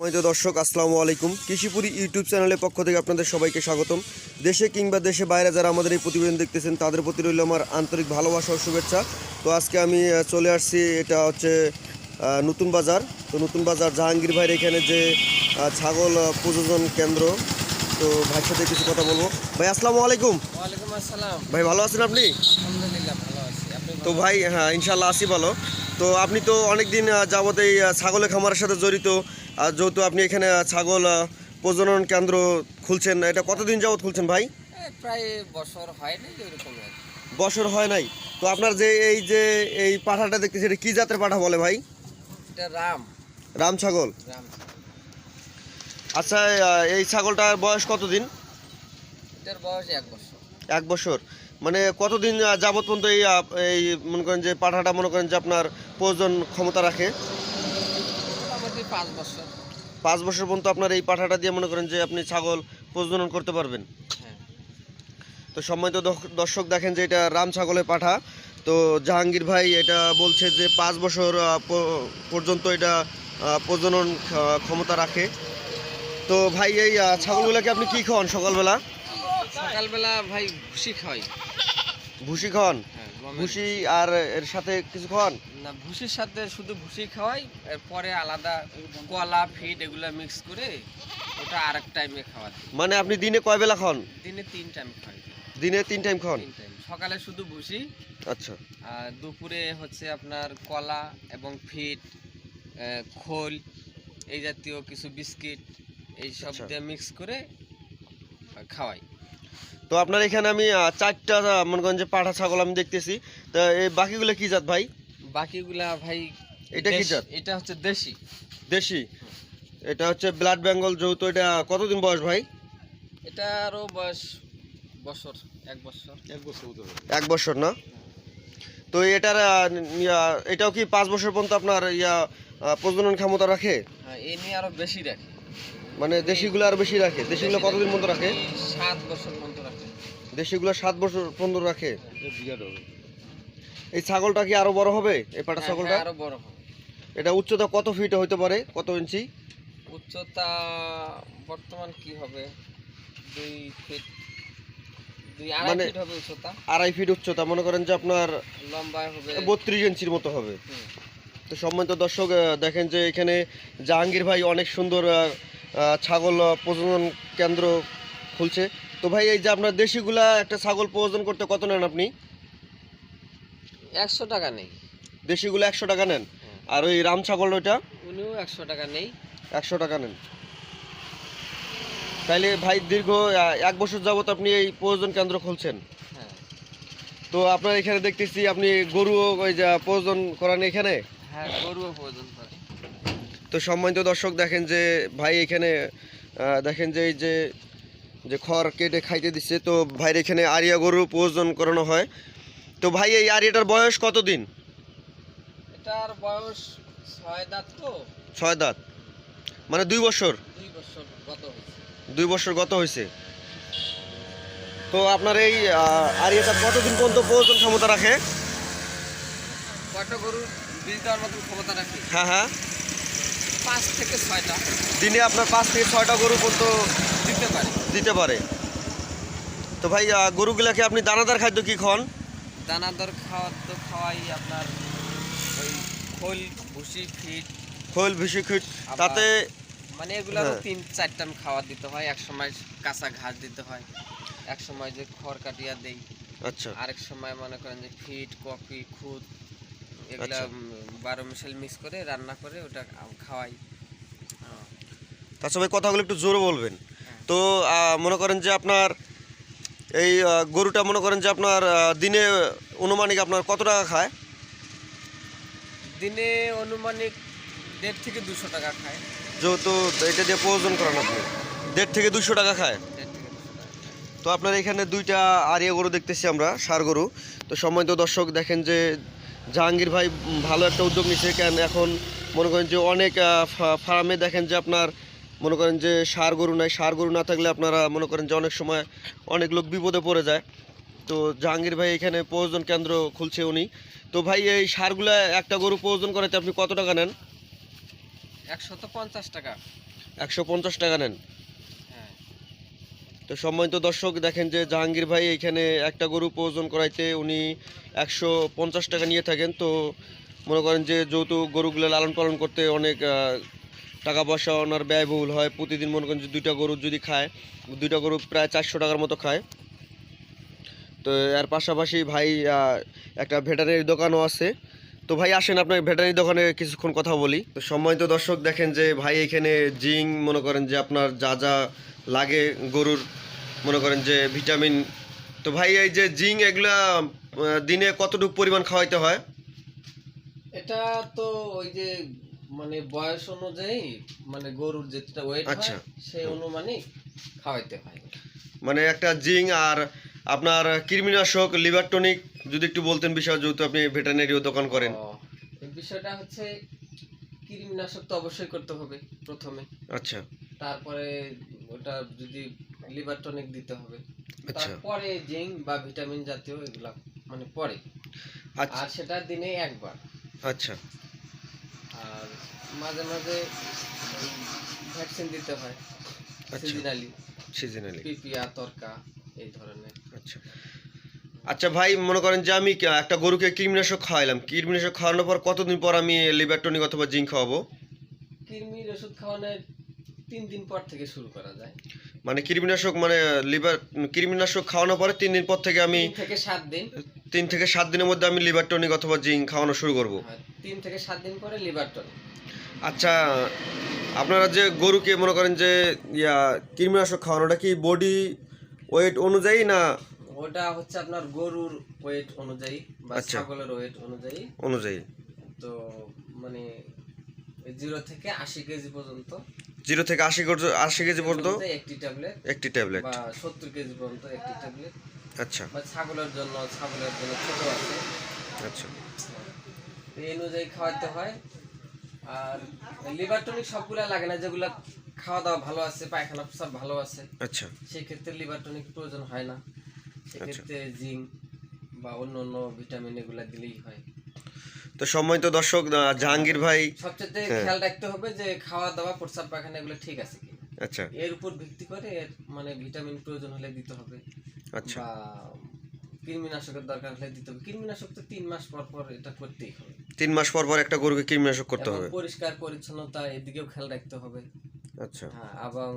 মহিত দর্শক আসসালামু আলাইকুম। কৃষিপুরি ইউটিউব চ্যানেলের পক্ষ থেকে আপনাদের সবাইকে স্বাগতম। দেশে কিংবা দেশে বাইরে যারা আমাদের এই প্রতিবেদন দেখতেছেন তাদের প্রতি রইল আমার আন্তরিক ভালোবাসা ও শুভেচ্ছা। তো আজকে আমি চলে আসছি এটা হচ্ছে নতুন বাজার। তো নতুন বাজার জাহাঙ্গীর ভাইয়ের এখানে যে ছাগল প্রযোজন কেন্দ্র। তো ভাইয়ের সাথে কিছু কথা বলব। ভাই আসসালামু আলাইকুম। আসসালাম। ভাই ভালো আছেন আপনি? আলহামদুলিল্লাহ ভালো আছি। আপনি তো ভাই হ্যাঁ ইনশাল্লাহ আসি ভালো। তো আপনি তো অনেক দিন যাবত এই ছাগলের খামারের সাথে জড়িত। আর যেহেতু আপনি এখানে ছাগল প্রজনন কেন্দ্র খুলছেন এটা কতদিন যাবত খুলছেন ভাই? প্রায় বছর এরকম বছর হয় নাই। তো আপনার যে এই যে এই পাঠাটা দেখতেছি এটা কি জাতের পাঠা বলে ভাই? এটা রাম। রাম ছাগল? রাম। আচ্ছা এই ছাগলটার বয়স কতদিন? এটার বয়স এক বছর। এক বছর। মানে কতদিন যাবত পর্যন্ত এই এই মনে করেন যে পাঠাটা মনে করেন যে আপনার প্রয়োজন ক্ষমতা রাখে? পাঁচ বছর। পাঁচ বছর পর্যন্ত আপনার এই পাঠাটা দিয়ে মনে করেন যে আপনি ছাগল প্রজনন করতে পারবেন? হ্যাঁ। তো সম্মানিত দর্শ- দর্শক দেখেন যে এটা রাম ছাগলের পাঠা। তো জাহাঙ্গীর ভাই এটা বলছে যে পাঁচ বছর পর্যন্ত এটা প্রজনন ক্ষমতা রাখে। তো ভাই এই ছাগলগুলোকে আপনি কি খাওয়ান সকালবেলা? সকালবেলা ভাই ভুসি খাওয়াই। ভুসি খাওয়ান? হ্যাঁ। ভুসি আর এর সাথে কিছু খাওয়ান? না ভুসির সাথে শুধু ভুসি খাওয়াই এরপরে আলাদা কলা ফিড এগুলো মিক্স করে ওটা আর এক টাইমে খাওয়াতে মানে আপনি দিনে কয় বেলা খাওয়ান? দিনে তিন টাইম খাওয়াই দিনে তিন টাইম টাইম সকালে শুধু ভুসি আচ্ছা। আর দুপুরে হচ্ছে আপনার কলা এবং ফিট আহ, খোল এই জাতীয় কিছু বিস্কিট এই সব আচ্ছা। দিয়ে মিক্স করে খাওয়াই। তো আপনার এখানে আমি চারটা মনে করেন যে পাঠা ছাগল আমি দেখতেছি। তা এই বাকিগুলো কি জাত ভাই? বাকিগুলা ভাই এটা কি জাত? এটা হচ্ছে দেশি। দেশি? এটা হচ্ছে ব্লাড বেঙ্গল যেহেতু এটা কতদিন বয়স ভাই? এটা আরও বয়স বছর এক বছর। এক বছর এক বছর না? তো এটার এটাও কি পাঁচ বছর পর্যন্ত আপনার ইয়া প্রজনন ক্ষমতা রাখে? হ্যাঁ এ নিয়ে আরও বেশি রাখে। মানে দেশিগুলো আর বেশি রাখে। দেশিগুলো কতদিন পর্যন্ত রাখে? সাত বছর দেশিগুলো সাত বছর পর্যন্ত রাখে। এই ছাগলটা কি আরও বড় হবে? এই পাটা হ্যাঁ, ছাগলটা? আরও বড় হবে। এটা উচ্চতা কত ফিট হইতে পারে? কত ইঞ্চি? উচ্চতা বর্তমান কি হবে? দুই ফিট আড়াই মানে- ফিট আড়াই ফিট উচ্চতা। মনে করেন যে আপনার লম্বা হবে। বত্রিশ ইঞ্চির মতো হবে। তো সম্মানিত দর্শক দেখেন যে এখানে জাহাঙ্গীর ভাই অনেক সুন্দর ছাগল প্রজনন কেন্দ্র খুলছে। তো ভাই এই যে আপনার দেশিগুলা একটা ছাগল প্রজনন করতে কত নেন আপনি? একশো টাকা নেই। দেশিগুলো একশো টাকা নেন? আর ওই রাম ছাগল ওইটা? উনিও একশো টাকা নেই। একশো টাকা নেন। তাইলে ভাই দীর্ঘ এক বছর যাবত আপনি এই প্রয়োজন কেন্দ্র খুলছেন। হ্যাঁ। তো আপনার এখানে দেখতেছি আপনি গরু ওই যে প্রয়োজন করান এখানে? হ্যাঁ গরুও প্রয়োজন তো সম্মানিত দর্শক দেখেন যে ভাই এখানে দেখেন যে এই যে যে খড় কেটে খাইতে দিচ্ছে তো ভাইয়ের এখানে আরিয়া গরু প্রয়োজন করানো হয়। তো ভাই এই আরিয়াটার বয়স কতদিন? এটার বয়স ছয় দাঁত তো। ছয় দাঁত। মানে দুই বছর? দুই বছর গত দুই বছর গত হয়েছে। তো আপনার এই আরিয়াটা কতদিন পর্যন্ত প্রয়োজন ক্ষমতা রাখে? কয়টা গরু? বীজ দেওয়ার মতন ক্ষমতা রাখি। হ্যাঁ হ্যাঁ। পাঁচ থেকে ছয়টা। দিনে আপনার পাঁচ থেকে ছয়টা গরু পর্যন্ত দিতে পারে তো ভাই গরুগুলাকে আপনি দানাদার খাদ্য কি খান দানাদার খাওয়ার তো খাওয়াই আপনার ওই খোল ভুসি ফিট খোল ভুসি আবার- তাতে মানে এগুলো হ্যাঁ। তিন চার টান খাওয়ার দিতে হয় এক সময় কাঁচা ঘাস দিতে হয় এক সময় যে খড় কাটিয়া দেই আচ্ছা আরেক সময় মনে করেন যে ফিট কফি খুদ এগুলা আচ্ছা। বারো মিশাল মিক্স করে রান্না করে ওটা খাওয়াই হ্যাঁ। তাছাড়া ভাই কথাগুলো একটু জোরে বলবেন। তো মনে করেন যে আপনার এই গরুটা মনে করেন যে আপনার দিনে অনুমানিক আপনার কত টাকা খায়? দিনে অনুমানিক দেড় থেকে দুশো টাকা খায়। যেহেতু এটা দিয়ে প্রয়োজন করেন আপনি। দেড় থেকে দুশো টাকা খায়। তো আপনার এখানে দুইটা আরিয়া গরু দেখতেছি আমরা সার গরু। তো সম্মানিত দর্শক দেখেন যে জাহাঙ্গীর ভাই ভালো একটা উদ্যোগ নিচ্ছে কেন এখন মনে করেন যে অনেক ফার্মে দেখেন যে আপনার মনে করেন যে সার গরু নাই সার গরু না থাকলে আপনারা মনে করেন যে অনেক সময় অনেক লোক বিপদে পড়ে যায়। তো জাহাঙ্গীর ভাই এখানে প্রয়োজন কেন্দ্র খুলছে উনি। তো ভাই এই সারগুলা একটা গরু প্রয়োজন করাতে আপনি কত টাকা নেন? একশত পঞ্চাশ টাকা। একশো পঞ্চাশ টাকা নেন। হ্যাঁ। তো সম্মানিত দর্শক দেখেন যে জাহাঙ্গীর ভাই এখানে একটা গরু প্রয়োজন করাইতে উনি একশো পঞ্চাশ টাকা নিয়ে থাকেন। তো মনে করেন যে যৌতুক গরুগুলো লালন পালন করতে অনেক টাকা পয়সা ওনার ব্যয়বহুল হয়, প্রতিদিন মনে করেন যে দুইটা গরু যদি খায়, দুইটা গরু প্রায় চারশো টাকার মতো খায়। তো এর পাশাপাশি ভাই একটা ভেটারির দোকানও আছে। তো ভাই, আসেন আপনার ভেটারিনারি দোকানে কিছুক্ষণ কথা বলি। তো সম্মানিত দর্শক, দেখেন যে ভাই, এখানে জিং মনে করেন যে আপনার যা যা লাগে গরুর, মনে করেন যে ভিটামিন। তো ভাই, এই যে জিং এগুলা দিনে কতটুকু পরিমাণ খাওয়াইতে হয়? এটা তো ওই যে মানে বয়স অনুযায়ী মানে গরুর যেটা ওয়েট আচ্ছা। হয় সেই অনুমানিক খাওয়াইতে হয়। মানে একটা জিং আর আপনার কৃমিনাশক লিভার টনিক যদি একটু বলতেন বিষয় যেহেতু আপনি ভেটারিনারিও দোকান করেন। বিষয়টা হচ্ছে কৃমিনাশক তো অবশ্যই করতে হবে প্রথমে। আচ্ছা। তারপরে ওটা যদি লিভার টনিক দিতে হবে। আচ্ছা। তারপরে জিঙ্ক বা ভিটামিন জাতীয় এগুলা মানে পরে। আচ্ছা। আর সেটা দিনে একবার। আচ্ছা। আর মাঝে মাঝে ভ্যাকসিন দিতে হয়। আচ্ছা। সিজনালি। সিজনালি। পিপিয়া তরকা এই ধরনের। আচ্ছা। আচ্ছা ভাই মনে করেন যে আমি একটা গরুকে কৃমিনাশক খাওয়াইলাম। কৃমিনাশক খাওয়ানোর পর কতদিন পর আমি লিভার টনিক অথবা জিঙ্ক খাওয়াবো? কৃমির ওষুধ খাওয়ানোর তিন দিন পর থেকে শুরু করা যায়। মানে কৃমিনাশক মানে লিভার কৃমিনাশক খাওয়ানোর পরে তিন দিন পর থেকে আমি থেকে সাত দিন। তিন থেকে সাত দিনের মধ্যে আমি লিভার টনিক অথবা জিঙ্ক খাওয়ানো শুরু করব। হ্যাঁ, তিন থেকে সাত দিন পরে লিভার টনিক আচ্ছা আপনারা যে গরুকে মনে করেন যে ইয়া কৃমিনাশক খাওয়ানোটা কি বডি ওয়েট অনুযায়ী না ওটা হচ্ছে আপনার গরুর ওয়েট অনুযায়ী বা আচ্ছা। ছাগলের ওয়েট অনুযায়ী। অনুযায়ী। তো মানে জিরো থেকে আশি কেজি পর্যন্ত। জিরো থেকে আশি আশি কেজি পর্যন্ত পর্যন্ত একটি ট্যাবলেট একটি ট্যাবলেট বা সত্তর কেজি পর্যন্ত একটি ট্যাবলেট আচ্ছা। বা ছাগলের জন্য ছাগলের জন্য ছোট আছে। আচ্ছা। এই অনুযায়ী খাওয়াতে হয়। আর সবগুলা লাগে না যেগুলা খাওয়া দাওয়া ভালো আছে পায়খানা সব ভালো আছে আচ্ছা। সেক্ষেত্রে প্রয়োজন হয় না। সেক্ষেত্রে জিঙ্ক বা অন্য অন্য ভিটামিন এগুলা দিলেই হয়। তো সম্মানিত দর্শক জাহাঙ্গীর ভাই সবচেয়ে হ্যাঁ। খেয়াল রাখতে হবে যে খাওয়া দাওয়া প্রস্রাব পায়খানা এগুলো ঠিক আছে কি আচ্ছা। এর উপর ভিত্তি করে এর মানে ভিটামিন প্রয়োজন হলে দিতে হবে। আচ্ছা। কৃমিনাশকের দরকার হলে দিতে হবে। কৃমিনাশক তো তিন মাস পর পর এটা করতেই হবে। তিন মাস পর পর একটা গরুকে কৃমিনাশক করতে হবে? পরিষ্কার পরিচ্ছন্নতা এদিকেও খেয়াল রাখতে হবে। আচ্ছা। হ্যাঁ এবং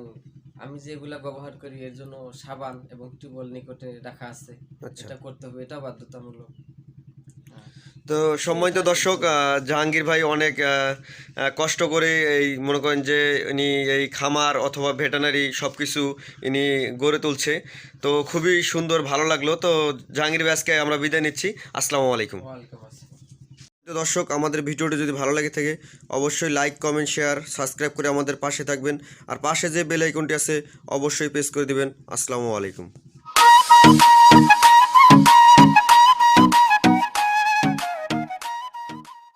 আমি যেগুলা ব্যবহার করি এর জন্য সাবান এবং টিউবওয়েল নিকটে রাখা আছে। আচ্ছা। এটা করতে হবে। এটা বাধ্যতামূলক। তো সম্মানিত দর্শক জাহাঙ্গীর ভাই অনেক কষ্ট করে এই মনে করেন যে ইনি এই খামার অথবা ভেটেনারি সব কিছু ইনি গড়ে তুলছে। তো খুবই সুন্দর ভালো লাগল। তো জাহাঙ্গীর ভাই আজকে আমরা বিদায় নিচ্ছি। আসসালামু আলাইকুম। দর্শক আমাদের ভিডিওটি যদি ভালো লাগে থাকে অবশ্যই লাইক কমেন্ট শেয়ার সাবস্ক্রাইব করে আমাদের পাশে থাকবেন। আর পাশে যে বেল আইকনটি আছে অবশ্যই প্রেস করে দিবেন। আসসালামু আলাইকুম।